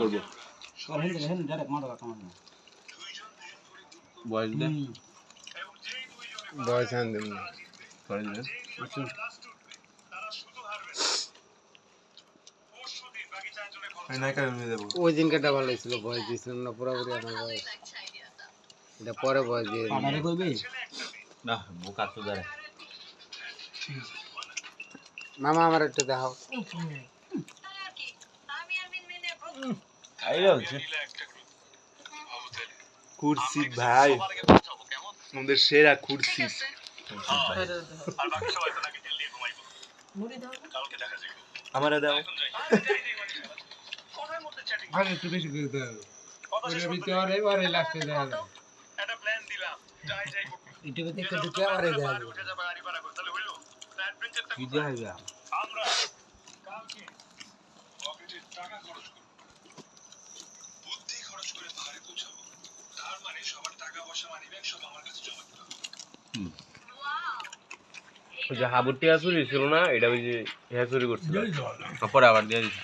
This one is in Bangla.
করব। বয়স বয়স দিন করে দিবেন ওই দিনকাটা ভালো ছিল বয়স দিয়েছিলাম না পুরোপুরি আমার বয়স। এটা পরে বয়স দিয়ে দিলাম। না বোকা তো মামা আমার একটু দেখাও। খাইলে হচ্ছে কুরসি ভাই। আমাদের সেরা কুরসি। আমারে দাও। আর একটু বেশি করে দিতে হবে ভিতরে এবারে লাস্টে দেখা যাবে ইউটিউবে দেখতে দেখতে আবার দেখা যাবে কি দেখাই যা ওই যে হাবুর টিয়া চুরি ছিল না এটা ওই যে হ্যাঁ চুরি করছিল। তারপরে আবার দিয়ে দিচ্ছে